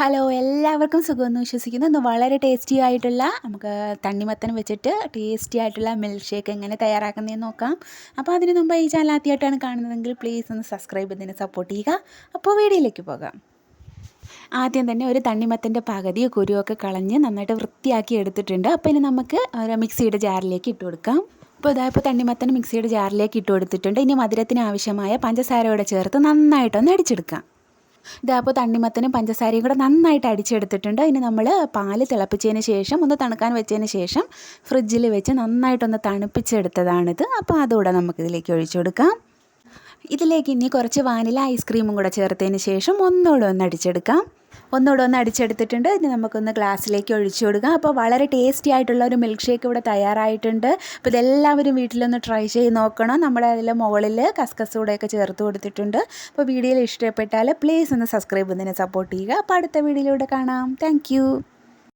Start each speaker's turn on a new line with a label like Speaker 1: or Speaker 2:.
Speaker 1: Hello എല്ലാവർക്കും സുഖമെന്ന് വിശ്വസിക്കുന്നു. ഇന്ന് വളരെ ടേസ്റ്റി ആയിട്ടുള്ള നമുക്ക് തണ്ണിമത്തൻ വെച്ചിട്ട് ടേസ്റ്റി ആയിട്ടുള്ള മിൽക്ക് ഷേക്ക് എങ്ങനെ തയ്യാറാക്കുന്നതെന്ന് നോക്കാം. അപ്പോൾ അതിന് മുമ്പ് ഈ ചാനൽ ആദ്യമായിട്ടാണ് കാണുന്നതെങ്കിൽ പ്ലീസ് ഒന്ന് സബ്സ്ക്രൈബ് ചെയ്തതിന് സപ്പോർട്ട് ചെയ്യുക. അപ്പോൾ വീഡിയോയിലേക്ക് പോകാം. ആദ്യം തന്നെ ഒരു തണ്ണിമത്തന്റെ പകുതി കുരുവൊക്കെ കളഞ്ഞ് നന്നായിട്ട് വൃത്തിയാക്കി എടുത്തിട്ടുണ്ട്. അപ്പോൾ ഇനി നമുക്ക് ഒരു മിക്സിയുടെ ജാറിലേക്ക് ഇട്ട് കൊടുക്കാം. അപ്പോൾ ഇതാ ഇപ്പോൾ തണ്ണിമത്തൻ മിക്സിയുടെ ജാറിലേക്ക് ഇട്ട് കൊടുത്തിട്ടുണ്ട്. ഇനി മധുരത്തിന് ആവശ്യമായ പഞ്ചസാരയോടെ ചേർത്ത് നന്നായിട്ടൊന്ന് അടിച്ചെടുക്കാം. ഇതാ അപ്പോൾ തണ്ണിമത്തനും പഞ്ചസാരയും കൂടെ നന്നായിട്ട് അടിച്ചെടുത്തിട്ടുണ്ട്. ഇനി നമ്മൾ പാൽ തിളപ്പിച്ചതിന് ശേഷം ഒന്ന് തണുക്കാൻ വെച്ചതിന് ശേഷം ഫ്രിഡ്ജിൽ വെച്ച് നന്നായിട്ടൊന്ന് തണുപ്പിച്ചെടുത്തതാണിത്. അപ്പോൾ അതുകൂടെ നമുക്കിതിലേക്ക് ഒഴിച്ചു കൊടുക്കാം. ഇതിലേക്ക് ഇനി കുറച്ച് വാനില ഐസ്ക്രീമും കൂടെ ചേർത്തതിന് ശേഷം ഒന്നുകൂടെ ഒന്ന് അടിച്ചെടുക്കാം. ഒന്നുകൂടെ ഒന്ന് അടിച്ചെടുത്തിട്ടുണ്ട്. ഇനി നമുക്കൊന്ന് ഗ്ലാസ്സിലേക്ക് ഒഴിച്ചു കൊടുക്കാം. അപ്പോൾ വളരെ ടേസ്റ്റി ആയിട്ടുള്ള ഒരു മിൽക്ക് ഷേക്ക് ഇവിടെ തയ്യാറായിട്ടുണ്ട്. അപ്പോൾ ഇതെല്ലാവരും വീട്ടിലൊന്ന് ട്രൈ ചെയ്ത് നോക്കണം. നമ്മുടെ അതിൽ മുകളിൽ കസ്കസ് കൂടെയൊക്കെ ചേർത്ത് കൊടുത്തിട്ടുണ്ട്. അപ്പോൾ വീഡിയോയിൽ ഇഷ്ടപ്പെട്ടാൽ പ്ലീസ് ഒന്ന് സബ്സ്ക്രൈബ് ചെയ്യുന്നതിനെ സപ്പോർട്ട് ചെയ്യുക. അപ്പോൾ അടുത്ത വീഡിയോയിലൂടെ കാണാം. താങ്ക്